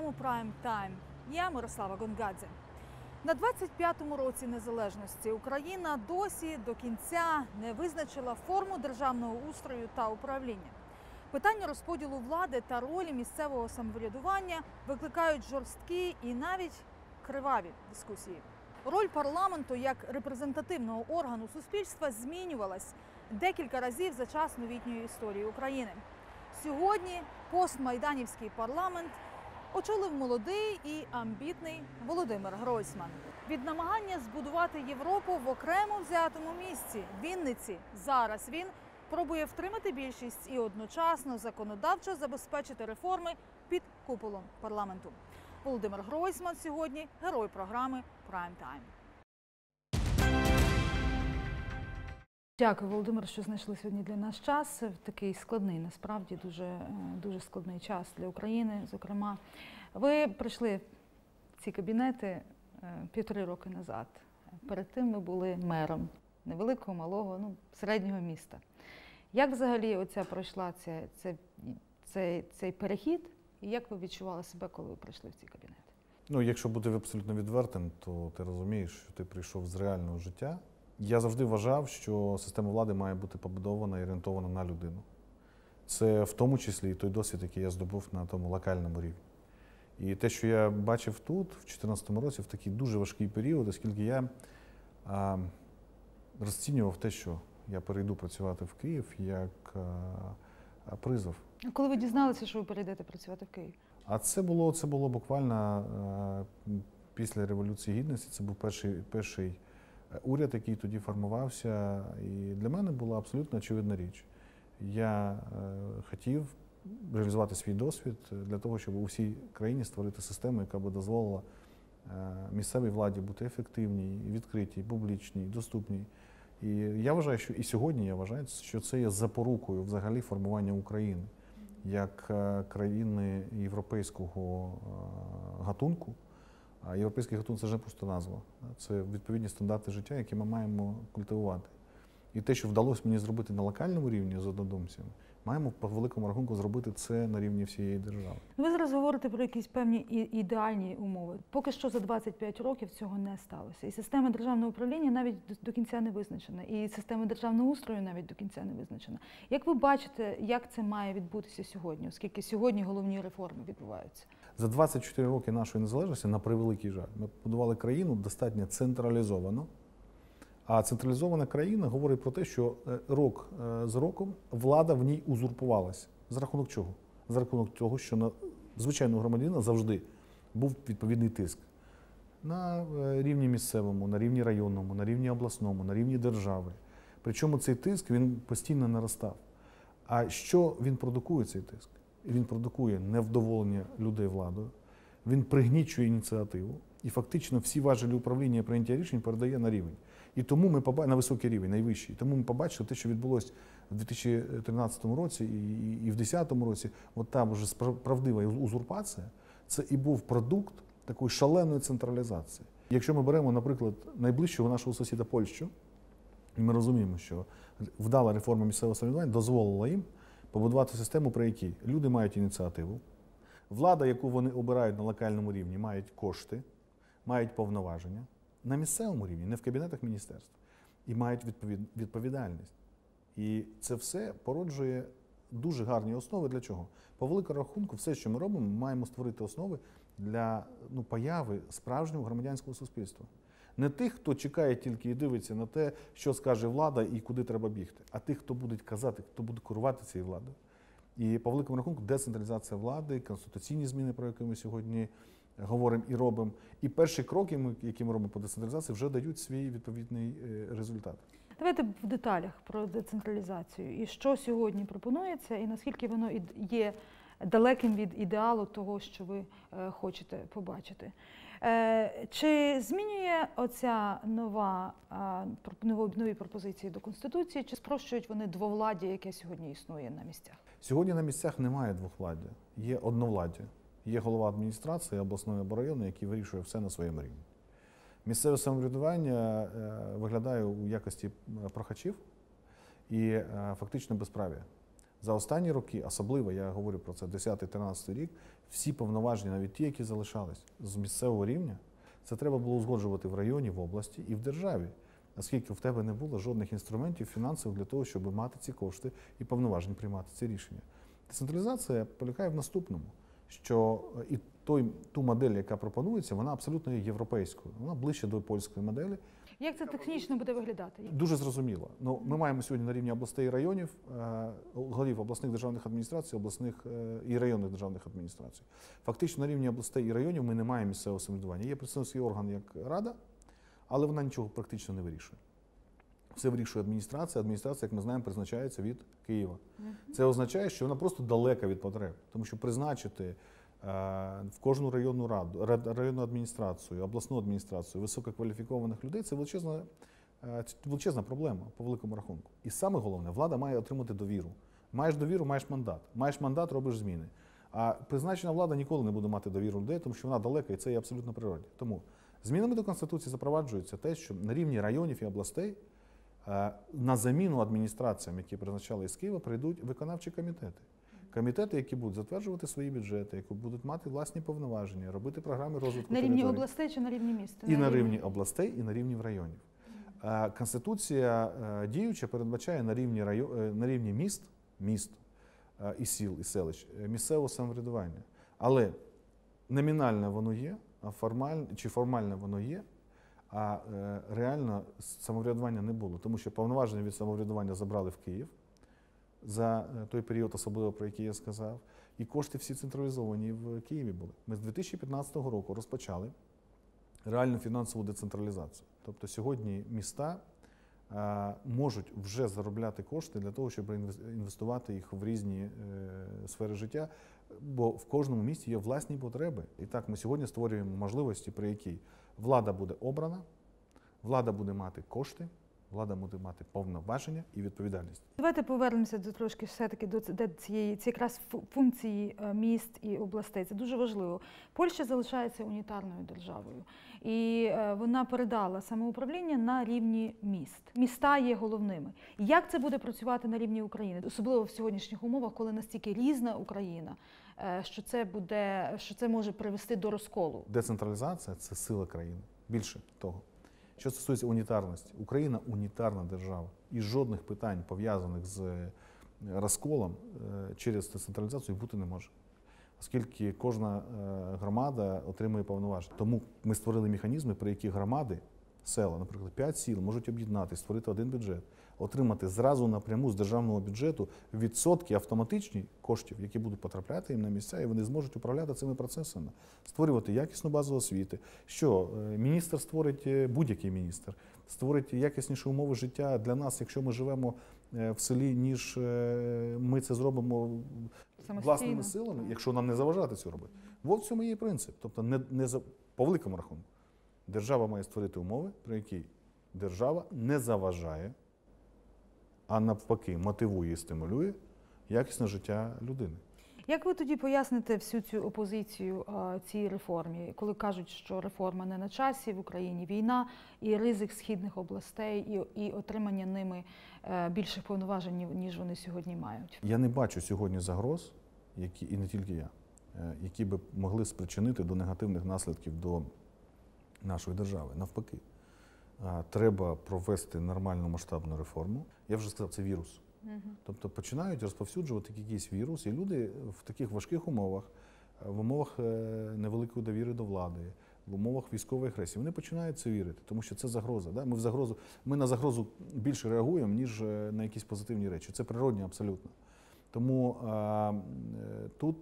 програму Prime Time. Я Мирослава Гонгадзе. На 25-му році незалежності Україна досі до кінця не визначила форму державного устрою та управління. Питання розподілу влади та ролі місцевого самоврядування викликають жорсткі і навіть криваві дискусії. Роль парламенту як репрезентативного органу суспільства змінювалась декілька разів за час новітньої історії України. Сьогодні постмайданівський парламент очолив молодий і амбітний Володимир Гройсман. Від намагання збудувати Європу в окремо взятому місці Вінниці. Зараз він пробує втримати більшість і одночасно законодавчо забезпечити реформи під куполом парламенту. Володимир Гройсман сьогодні герой програми Прайм Тайм. Дякую, Володимир, що знайшли сьогодні для нас час. Такий складний, насправді дуже, е, дуже складний час для України. Зокрема, ви прийшли в ці кабінети е, півтори роки назад. Перед тим ви були мером невеликого, малого, ну, середнього міста. Як взагалі оця пройшла ця, ця, цей, цей перехід, і як ви відчували себе, коли ви прийшли в ці кабінети? Ну, якщо бути абсолютно відвертим, то ти розумієш, що ти прийшов з реального життя. Я завжди вважав, що система влади має бути побудована і орієнтована на людину. Це в тому числі і той досвід, який я здобув на тому локальному рівні. І те, що я бачив тут, в 2014 році, в такий дуже важкий період, оскільки я а, розцінював те, що я перейду працювати в Київ як а, призов. А коли ви дізналися, що ви перейдете працювати в Київ? А це було це було буквально е, після Революції Гідності. Це був перший перший уряд, який тоді формувався. І для мене була абсолютно очевидна річ. Я е, хотів реалізувати свій досвід для того, щоб у всій країні створити систему, яка би дозволила е, місцевій владі бути ефективній, відкритій, публічній, доступній. І я вважаю, що і сьогодні я вважаю, що це є запорукою взагалі формування України як е, країни європейського гатунку. А європейський гатунок це вже просто назва. Це відповідні стандарти життя, які ми маємо культивувати. І те, що вдалося мені зробити на локальному рівні з однодумцями, маємо по великому рахунку зробити це на рівні всієї держави. Ви зараз говорите про якісь певні ідеальні умови. Поки що за 25 років цього не сталося. І система державного управління навіть до кінця не визначена, і система державного устрою навіть до кінця не визначена. Як ви бачите, як це має відбутися сьогодні, оскільки сьогодні головні реформи відбуваються? За 24 роки нашої незалежності, на превеликий жаль, ми будували країну достатньо централізовано. А централізована країна говорить про те, що рок за роком влада в ній узурпувалася. За рахунок чого? За рахунок того, що на звичайного громадянина завжди був відповідний тиск на рівні місцевому, на рівні районному, на рівні обласному, на рівні держави. Причому цей тиск він постійно наростав. А що він продукує цей тиск? Він продукує невдоволення людей владою, він пригнічує ініціативу і фактично всі важелі управління і прийняття рішень передає на рівень. І тому ми побачили на високий рівень, найвищий. Тому ми побачили те, що відбулося в 2013 році і в 2010 році. От там вже правдива узурпація, це і був продукт такої шаленої централізації. Якщо ми беремо, наприклад, найближчого нашого сусіда Польщу, ми розуміємо, що вдала реформа місцевого самоврядування дозволила їм побудувати систему, при якій люди мають ініціативу, влада, яку вони обирають на локальному рівні, мають кошти, мають повноваження на місцевому рівні, не в кабінетах міністерств, і мають відповідальність. І це все породжує дуже гарні основи для чого? По великому рахунку, все, що ми робимо, ми маємо створити основи для ну, появи справжнього громадянського суспільства. Не тих, хто чекає тільки і дивиться на те, що скаже влада і куди треба бігти, а тих, хто буде казати, хто буде керувати цією владою. І по великому рахунку, децентралізація влади, конституційні зміни, про які ми сьогодні говоримо і робимо. І перші кроки, які ми робимо по децентралізації, вже дають свій відповідний результат. Давайте в деталях про децентралізацію і що сьогодні пропонується, і наскільки воно є далеким від ідеалу того, що ви хочете побачити. Чи змінює оця нова нові пропозиції до конституції, чи спрощують вони двовладдя, яке сьогодні існує на місцях? Сьогодні на місцях немає двохвладдя, є одновладдя. Є голова адміністрації обласної або району, який вирішує все на своєму рівні. Місцеве самоврядування виглядає у якості прохачів і фактично безправ'я. За останні роки, особливо я говорю про це 10-13 рік, всі повноваження, навіть ті, які залишались з місцевого рівня, це треба було узгоджувати в районі, в області і в державі, оскільки в тебе не було жодних інструментів фінансових для того, щоб мати ці кошти і повноважень приймати ці рішення. Децентралізація полягає в наступному, що е, і той, ту модель, яка пропонується, вона абсолютно є європейською. Вона ближче до польської моделі. Як це технічно буде виглядати? Дуже зрозуміло. Ну, ми маємо сьогодні на рівні областей і районів, е, голів обласних державних адміністрацій, обласних е, і районних державних адміністрацій. Фактично на рівні областей і районів ми не маємо місцевого самоврядування. Є представницький орган як рада, але вона нічого практично не вирішує. Все вирішує адміністрація. Адміністрація, як ми знаємо, призначається від Києва. Це означає, що вона просто далека від потреб, тому що призначити в кожну районну раду, районну адміністрацію, обласну адміністрацію висококваліфікованих людей це величезна, е, величезна проблема по великому рахунку. І саме головне, влада має отримати довіру. Маєш довіру, маєш мандат. Маєш мандат, робиш зміни. А призначена влада ніколи не буде мати довіру людей, тому що вона далека і це є абсолютно природне. Тому змінами до Конституції запроваджується те, що на рівні районів і областей Е, На заміну адміністраціям, які призначали із Києва, прийдуть виконавчі комітети. Комітети, які будуть затверджувати свої бюджети, які будуть мати власні повноваження, робити програми розвитку На рівні територій. областей чи на рівні міста? і на рівні областей, і на рівні районів. Конституція е, діюча передбачає на рівні райо- е, на рівні міст, міст е, і сіл, і селищ місцевого самоврядування. Але номінальне воно є, а формальне чи формальне воно є, а реально самоврядування не було, тому що повноваження від самоврядування забрали в Київ за е, той період, особливо про який я сказав, і кошти всі централізовані в Києві були. Ми з 2015 року розпочали реальну фінансову децентралізацію. Тобто сьогодні міста е, можуть вже заробляти кошти для того, щоб інвес- інвестувати їх в різні е, сфери життя, бо в кожному місті є власні потреби. І так ми сьогодні створюємо можливості, при якій влада буде обрана, влада буде мати кошти, влада буде мати повноваження і відповідальність. Давайте повернемося до трошки все-таки до цієї ці якраз функції е, міст і областей. Це дуже важливо. Польща залишається унітарною державою, і е, вона передала самоуправління на рівні міст. Міста є головними. Як це буде працювати на рівні України, особливо в сьогоднішніх умовах, коли настільки різна Україна, е, що це буде, що це може привести до розколу? Децентралізація це сила країни. Більше того. Що стосується унітарності, Україна унітарна держава, і жодних питань пов'язаних з е, розколом е, через децентралізацію бути не може. Оскільки кожна е, громада отримує повноваження. Тому ми створили механізми, при яких громади, села, наприклад, 5 сіл можуть об'єднати, створити один бюджет, отримати зразу напряму з державного бюджету відсотки автоматичні коштів, які будуть потрапляти їм на місця, і вони зможуть управляти цими процесами, створювати якісну базу освіти. Що е, міністр створить е, будь-який міністр, створить якісніші умови життя для нас, якщо ми живемо е, в селі, ніж ми це зробимо власними силами, якщо нам не заважати це робити. От в цьому є принцип. Тобто, не, не за по великому рахунку, держава має створити умови, при якій держава не заважає, а навпаки, мотивує і стимулює якісне життя людини. Як ви тоді поясните всю цю опозицію цій реформі, коли кажуть, що реформа не на часі в Україні війна і ризик східних областей, і, і отримання ними е, більших повноважень, ніж вони сьогодні мають? Я не бачу сьогодні загроз, які, і не тільки я, е, які би могли спричинити до негативних наслідків до нашої держави. Навпаки, треба провести нормальну масштабну реформу. Я вже сказав, це вірус. Тобто починають розповсюджувати якийсь вірус, і люди в таких важких умовах, е, в умовах е, невеликої довіри до влади, в умовах військової агресії, вони починають це вірити, тому що це загроза. Да? Ми, в загрозу, ми на загрозу більше реагуємо, ніж е, на якісь позитивні речі. Це природні абсолютно. Тому е, тут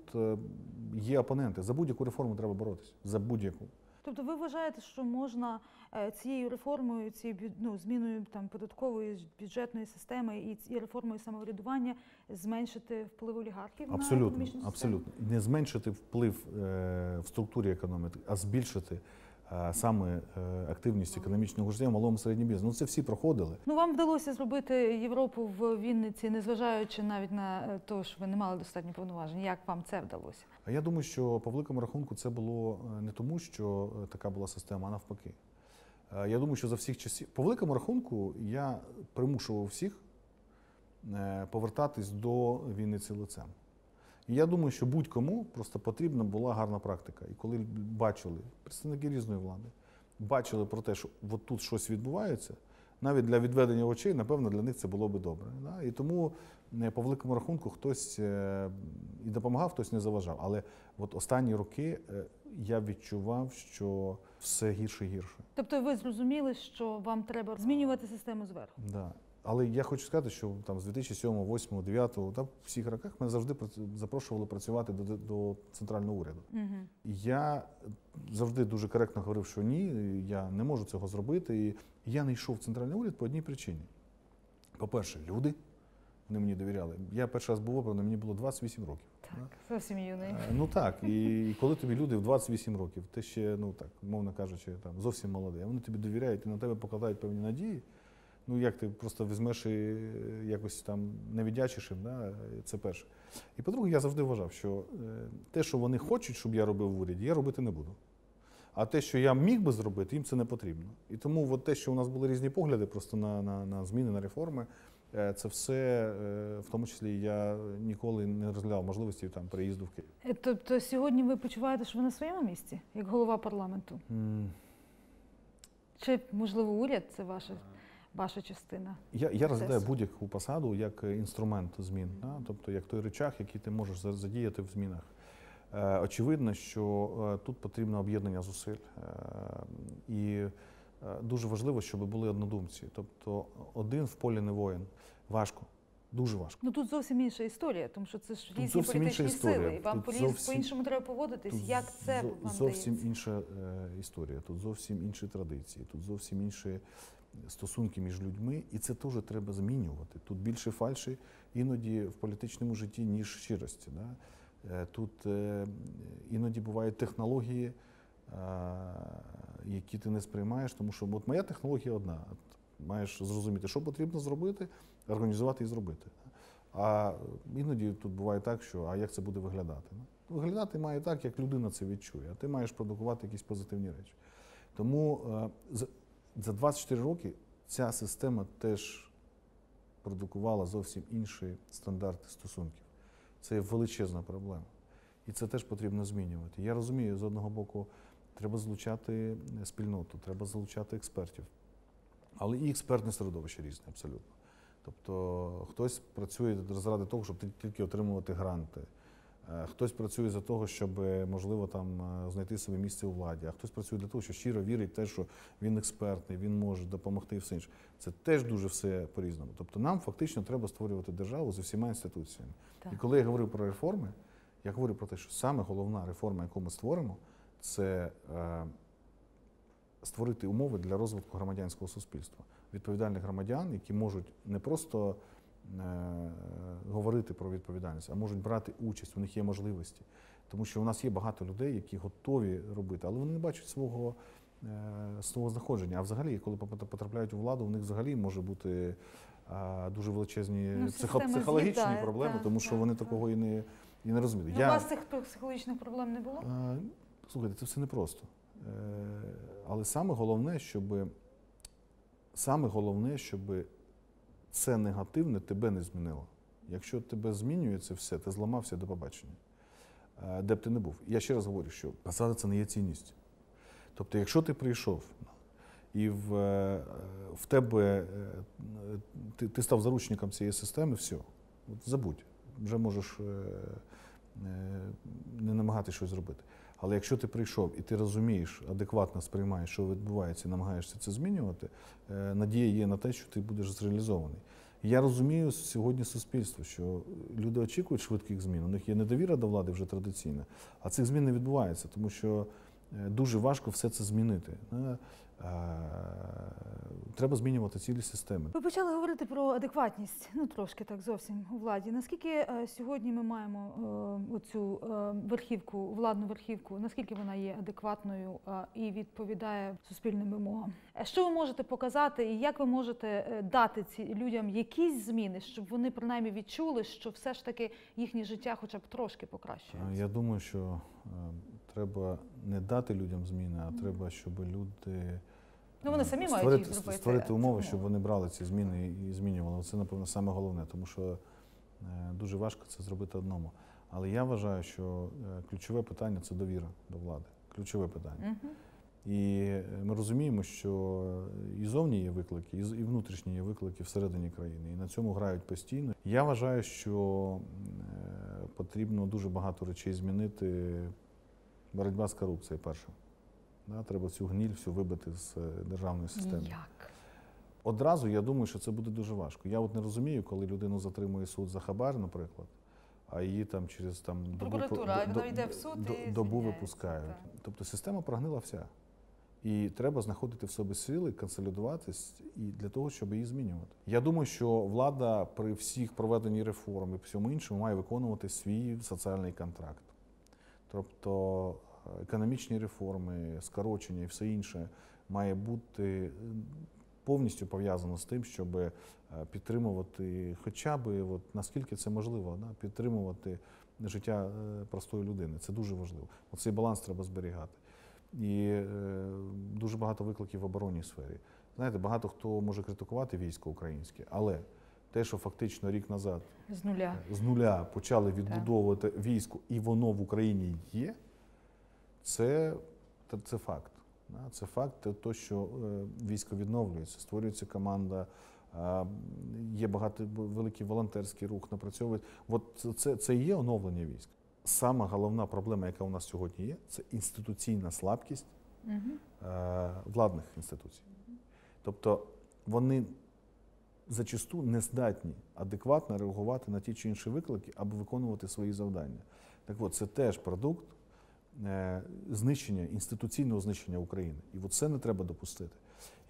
є опоненти. За будь-яку реформу треба боротися. За будь-яку. Тобто, ви вважаєте, що можна е, цією реформою, цією ну, зміною там податкової бюджетної системи і, і реформою самоврядування зменшити вплив олігархів на Абсолютно, економічну систему? абсолютно. Не зменшити вплив е, в структурі економіки, а збільшити саме е, активність економічного життя в малому середньому бізнесу. Ну це всі проходили. Ну, вам вдалося зробити Європу в Вінниці, незважаючи навіть на е, те, що ви не мали достатньо повноважень. Як вам це вдалося? Я думаю, що по великому рахунку це було е, не тому, що е, така була система, а навпаки. Е, Я думаю, що за всіх часів, по великому рахунку, я примушував всіх е, повертатись до Вінниці лицем. Я думаю, що будь-кому просто потрібна була гарна практика. І коли бачили представники різної влади, бачили про те, що от тут щось відбувається, навіть для відведення очей, напевно, для них це було би добре. Да? І тому е, по великому рахунку хтось е, і допомагав, хтось не заважав. Але от останні роки е, я відчував, що все гірше і гірше. Тобто ви зрозуміли, що вам треба змінювати систему зверху. Да. Але я хочу сказати, що там з 2007, 2008, 2009, та в всіх роках мене завжди запрошували працювати до, до центрального уряду. Угу. Я завжди дуже коректно говорив, що ні, я не можу цього зробити. І я не йшов в центральний уряд по одній причині. По-перше, люди вони мені довіряли. Я перший раз був обраний, мені було 28 років. Так, зовсім юний. Е, Ну так, і, і коли тобі люди в 28 років, ти ще, ну так, мовно кажучи, там зовсім молодий, а вони тобі довіряють і на тебе покладають певні надії. Ну як ти просто візьмеш і е, якось там не віддячиш їм, да? це перше. І по-друге, я завжди вважав, що е, те, що вони хочуть, щоб я робив в уряді, я робити не буду. А те, що я міг би зробити, їм це не потрібно. І тому от те, що у нас були різні погляди просто на, на, на зміни, на реформи, е, це все, в тому числі, я ніколи не розглядав можливості там переїзду в Київ. Тобто сьогодні ви почуваєте, що ви на своєму місці, як голова парламенту? М, Чи можливо уряд це ваша, ваша частина? Я, я розглядаю будь-яку посаду як е, інструмент змін, да? тобто як той речах, який ти можеш задіяти в змінах. Е, очевидно, що е, тут потрібно об'єднання зусиль. Е, і е, дуже важливо, щоб були однодумці. Тобто один в полі не воїн. Важко, дуже важко. Ну тут зовсім інша історія, тому що це ж різні політичні історія. сили, і вам зовсім- по-іншому треба поводитись. Тут Як це вам зовсім дається? інша е, історія, тут зовсім інші традиції, тут зовсім інші стосунки між людьми, і це теж треба змінювати. Тут більше фальші іноді в політичному житті, ніж щирості. Да? Е, Тут е, іноді бувають технології, е, які ти не сприймаєш, тому що от моя технологія одна. Маєш зрозуміти, що потрібно зробити, організувати і зробити. А іноді тут буває так, що а як це буде виглядати? Ну, Виглядати має так, як людина це відчує, а ти маєш продукувати якісь позитивні речі. Тому за- за 24 роки ця система теж продукувала зовсім інші стандарти стосунків. Це є величезна проблема. І це теж потрібно змінювати. Я розумію, з одного боку, треба залучати е, спільноту, треба залучати експертів. Але і експертне середовище різне абсолютно. Тобто хтось працює заради того, щоб тільки отримувати гранти. Е, Хтось працює за того, щоб е, можливо там е, знайти собі місце у владі, а хтось працює для того, що щиро вірить в те, що він експертний, він може допомогти і все інше. Це теж дуже все по-різному. Тобто нам фактично треба створювати державу з усіма інституціями. Так. І коли я говорю про реформи, я говорю про те, що саме головна реформа, яку ми створимо, це е, створити умови для розвитку громадянського суспільства, відповідальних громадян, які можуть не просто говорити про відповідальність, а можуть брати участь, у них є можливості. Тому що у нас є багато людей, які готові робити, але вони не бачать свого, е, свого знаходження. А взагалі, коли потрапляють у владу, у них взагалі може бути е, дуже величезні Ну, психо- психологічні з'їдає, проблеми, так, тому що так, вони так. такого і не, і не розуміють. Ну, У вас цих психологічних проблем не було? Е, Слухайте, це все непросто. Е, Але саме головне, щоб саме головне, щоб це негативне тебе не змінило. Якщо тебе змінює це все, ти зламався до побачення, Е, де б ти не був. Я ще раз говорю, що посада це не є цінність. Тобто, якщо ти прийшов і в, е, в тебе е, ти, ти став заручником цієї системи, все, от забудь, вже можеш не намагатися щось зробити. Але якщо ти прийшов і ти розумієш, адекватно сприймаєш, що відбувається, і намагаєшся це змінювати, е, надія є на те, що ти будеш зреалізований. Я розумію сьогодні суспільство, що люди очікують швидких змін. У них є недовіра до влади вже традиційна, а цих змін не відбувається, тому що е, дуже важко все це змінити. Треба змінювати цілі системи. Ви почали говорити про адекватність, ну трошки так зовсім у владі. Наскільки е, сьогодні ми маємо е, оцю е, верхівку, владну верхівку, наскільки вона є адекватною і відповідає суспільним вимогам? Що ви можете показати, і як ви можете дати ці людям якісь зміни, щоб вони принаймні відчули, що все ж таки їхнє життя, хоча б трошки покращується? Я думаю, що треба не дати людям зміни, а треба, щоб люди Ну, вони самі мають створити, їх зробити. створити умови, щоб вони брали ці зміни і змінювали. Це, напевно, саме головне, тому що е, дуже важко це зробити одному. Але я вважаю, що е, ключове питання це довіра до влади. Ключове питання. Мгм. І е, ми розуміємо, що і зовні є виклики, і внутрішні є виклики всередині країни. І на цьому грають постійно. Я вважаю, що потрібно дуже багато речей змінити. Боротьба з корупцією перше. Да, треба цю гніль всю вибити з е, державної системи. Ніяк. Одразу я думаю, що це буде дуже важко. Я от не розумію, коли людину затримує суд за хабар, наприклад, а її там через там добу, Прокуратура, до- йде в суд до- і добу випускають. так. Тобто система прогнила вся. І треба знаходити в собі сили, консолідуватись і для того, щоб її змінювати. Я думаю, що влада при всіх проведенні реформ і всьому іншому має виконувати свій соціальний контракт. Тобто економічні реформи, скорочення і все інше має бути е, повністю пов'язано з тим, щоб е, підтримувати, хоча б от, наскільки це можливо, да, підтримувати життя е, простої людини. Це дуже важливо. Оцей баланс треба зберігати. І е, дуже багато викликів в оборонній сфері. Знаєте, багато хто може критикувати військо українське, але те, що фактично рік назад З нуля. з нуля почали відбудовувати військо, і воно в Україні є, це, це, факт. Це факт, то, що е, військо відновлюється, створюється команда, е, є багато великий волонтерський рух, напрацьовують. От це, це, і є оновлення військ. Сама головна проблема, яка у нас сьогодні є, це інституційна слабкість е, владних інституцій. Тобто вони зачасту не здатні адекватно реагувати на ті чи інші виклики або виконувати свої завдання. Так от, це теж продукт знищення, інституційного знищення України. І от це не треба допустити.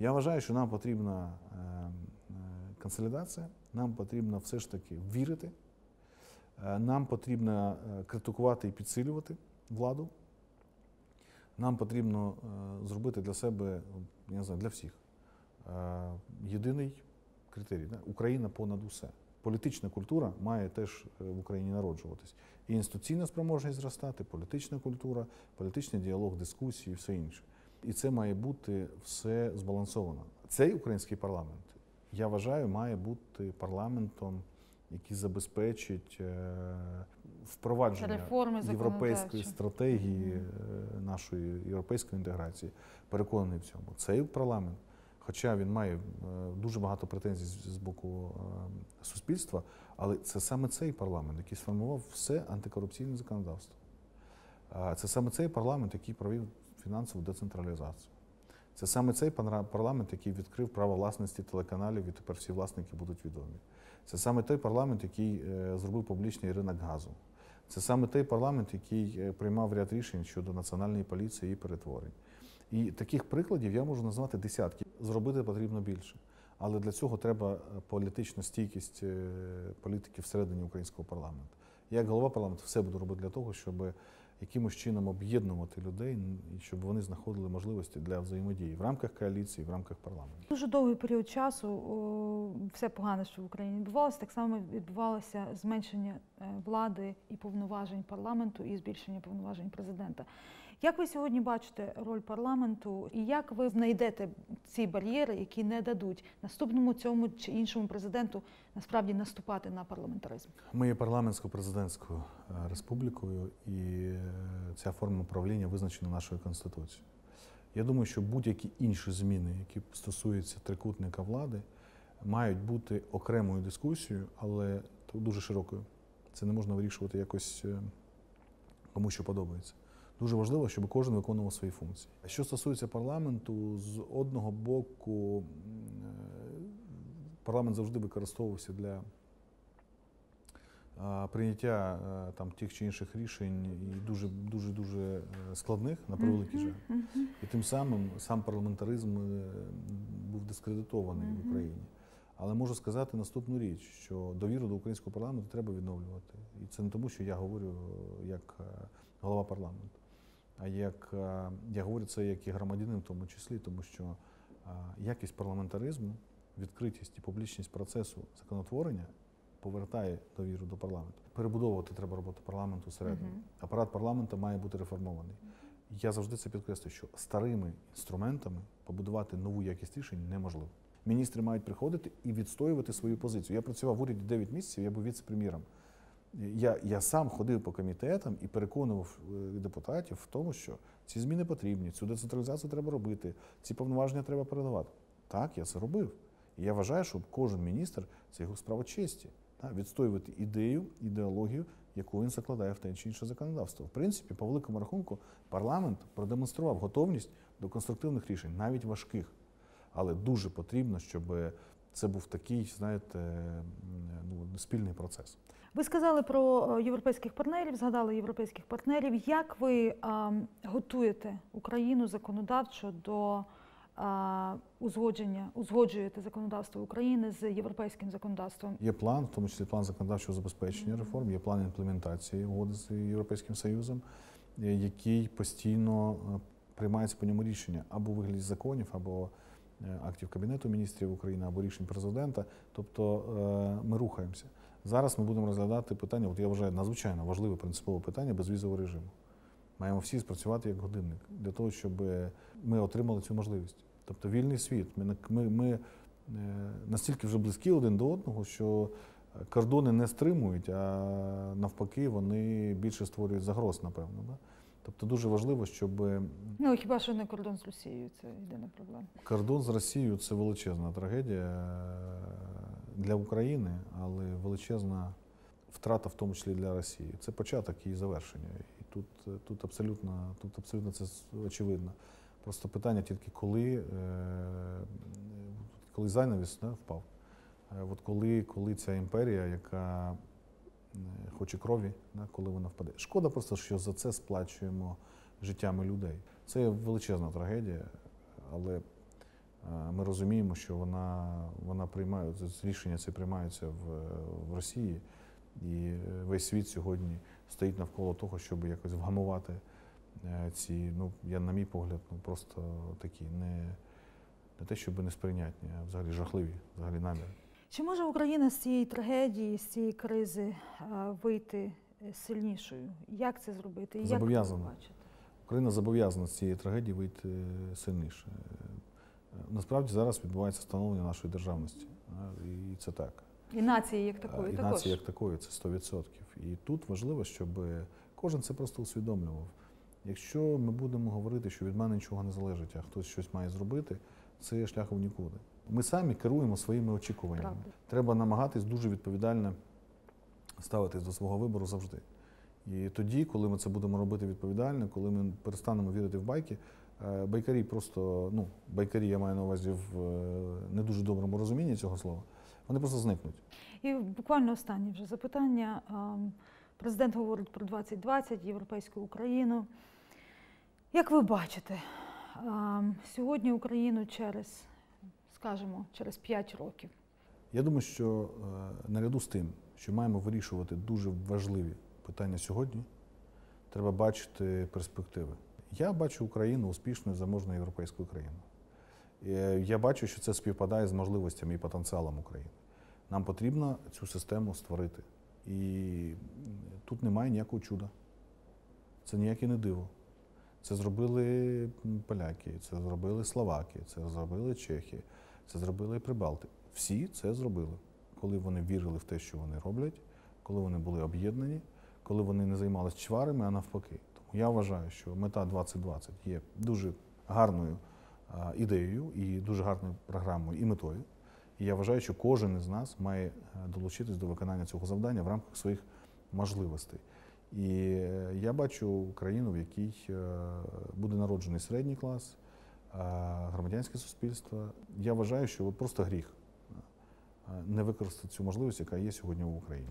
Я вважаю, що нам потрібна е, е, консолідація, нам потрібно все ж таки вірити, е, нам потрібно е, критикувати і підсилювати владу. Нам потрібно е, зробити для себе, я не знаю, для всіх е, єдиний критерій. Україна понад усе. Політична культура має теж е, в Україні народжуватись. І інституційна спроможність зростати, політична культура, політичний діалог, дискусії і все інше. І це має бути все збалансовано. Цей український парламент, я вважаю, має бути парламентом, який забезпечить е, впровадження Реформи європейської стратегії е, нашої європейської інтеграції. Переконаний в цьому. Цей парламент, хоча він має е, дуже багато претензій з- боку е, суспільства, але це саме цей парламент, який сформував все антикорупційне законодавство. Це саме цей парламент, який провів фінансову децентралізацію. Це саме цей парламент, який відкрив право власності телеканалів, і тепер всі власники будуть відомі. Це саме той парламент, який е, зробив публічний ринок газу. Це саме той парламент, який е, приймав ряд рішень щодо національної поліції і перетворень. І таких прикладів я можу назвати десятки. Зробити потрібно більше. Але для цього треба е, політична стійкість е, політики всередині українського парламенту. Я, як голова парламенту, все буду робити для того, щоб якимось чином об'єднувати людей і щоб вони знаходили можливості для взаємодії в рамках коаліції, в рамках парламенту. Дуже довгий період часу все погане, що в Україні відбувалося, так само відбувалося зменшення е, влади і повноважень парламенту і збільшення повноважень президента. Як ви сьогодні бачите роль парламенту, і як ви знайдете ці бар'єри, які не дадуть наступному цьому чи іншому президенту насправді наступати на парламентаризм? Ми є парламентсько-президентською е, республікою, і е, ця форма управління визначена нашою конституцією. Я думаю, що будь-які інші зміни, які стосуються трикутника влади, мають бути окремою дискусією, але дуже широкою. Це не можна вирішувати якось е, кому що подобається. Дуже важливо, щоб кожен виконував свої функції. Що стосується парламенту, з одного боку, е, парламент завжди використовувався для прийняття е, там тих чи інших рішень і дуже дуже дуже е, складних на превеликий жаль. І тим самим сам парламентаризм був дискредитований в Україні. Але можу сказати наступну річ, що довіру до українського парламенту треба відновлювати. І це не тому, що я говорю як голова парламенту, а як е, я говорю це як і громадянин, в тому числі, тому що е, якість парламентаризму, відкритість і публічність процесу законотворення повертає довіру до парламенту. Перебудовувати треба роботу парламенту всередині. Мгм. Апарат парламенту має бути реформований. Я завжди це підкреслюю, що старими інструментами побудувати нову якість рішень неможливо. Міністри мають приходити і відстоювати свою позицію. Я працював в уряді 9 місяців, я був віце-прем'єром. Я, я сам ходив по комітетам і переконував е, депутатів в тому, що ці зміни потрібні, цю децентралізацію треба робити, ці повноваження треба передавати. Так, я це робив. І я вважаю, що кожен міністр це його справа честі. Так, відстоювати ідею, ідеологію, яку він закладає в те чи інше законодавство. В принципі, по великому рахунку, парламент продемонстрував готовність до конструктивних рішень, навіть важких. Але дуже потрібно, щоб це був такий, знаєте, ну, спільний процес. Ви сказали про е, європейських партнерів, згадали європейських партнерів. Як ви а, готуєте Україну законодавчо до а, узгодження, узгоджуєте законодавство України з європейським законодавством? Є план, в тому числі план законодавчого забезпечення реформ, є план імплементації угоди з Європейським Союзом, е, який постійно е, приймається по ньому рішення або вигляді законів, або актів Кабінету міністрів України, або рішень президента. Тобто е, ми рухаємося. Зараз ми будемо розглядати питання, от я вважаю надзвичайно важливе принципове питання безвізового режиму. Маємо всі спрацювати як годинник для того, щоб ми отримали цю можливість. Тобто вільний світ. Ми, ми, ми е, настільки вже близькі один до одного, що кордони не стримують, а навпаки, вони більше створюють загроз, напевно. Да? Тобто дуже важливо, щоб Ну хіба що не кордон з Росією, це єдина проблема. кордон з Росією це величезна трагедія е, для України, але величезна втрата, в тому числі для Росії. Це початок і завершення. І тут, тут, абсолютно, тут абсолютно це очевидно. Просто питання тільки коли, е, коли зайнавіс да, впав. Е, От коли, коли ця імперія, яка е, хоче крові, да, коли вона впаде. Шкода просто, що за це сплачуємо життями людей. Це величезна трагедія, але е, ми розуміємо, що вона, вона приймає рішення це приймаються в, в Росії, і е, весь світ сьогодні стоїть навколо того, щоб якось вгамувати е, ці, ну я на мій погляд, ну просто такі не, не те, щоб несприйнятні, а взагалі жахливі, взагалі наміри. Чи може Україна з цієї трагедії, з цієї кризи е, вийти е, сильнішою? Як це зробити? Зобов'язана. Україна зобов'язана з цієї трагедії вийти сильніше. Е, Насправді зараз відбувається становлення нашої державності, і це так. І нації як такої і також. нації як такої це 100%. І тут важливо, щоб кожен це просто усвідомлював. Якщо ми будемо говорити, що від мене нічого не залежить, а хтось щось має зробити, це шлях в нікуди. Ми самі керуємо своїми очікуваннями. Правда. Треба намагатись дуже відповідально ставитись до свого вибору завжди. І тоді, коли ми це будемо робити відповідально, коли ми перестанемо вірити в байки, е, байкарі просто, ну, байкарі я маю на увазі в е, не дуже доброму розумінні цього слова, вони просто зникнуть. І буквально останнє вже запитання. Президент говорить про 2020, європейську Україну. Як ви бачите, сьогодні Україну через, скажімо, через 5 років. Я думаю, що е, наряду з тим, що маємо вирішувати дуже важливі питання сьогодні, треба бачити перспективи. Я бачу Україну успішною заможною європейською країною. Е, Я бачу, що це співпадає з можливостями і потенціалом України. Нам потрібно цю систему створити. І тут немає ніякого чуда. Це ніяке не диво. Це зробили поляки, це зробили словаки, це зробили чехи, це зробили прибалти. Всі це зробили, коли вони вірили в те, що вони роблять, коли вони були об'єднані, коли вони не займалися чварами, а навпаки. Тому я вважаю, що мета 2020 є дуже гарною ідеєю і дуже гарною програмою і метою. І я вважаю, що кожен із нас має е, долучитись до виконання цього завдання в рамках своїх можливостей. І е, я бачу країну, в якій е, буде народжений середній клас, громадянське суспільство. Я вважаю, що просто гріх е, не використати цю можливість, яка є сьогодні в Україні.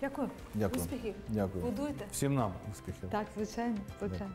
Дякую. Дякую. Успіхів. Дякую. Будуйте. Всім нам успіхів. Так, звичайно, звичайно.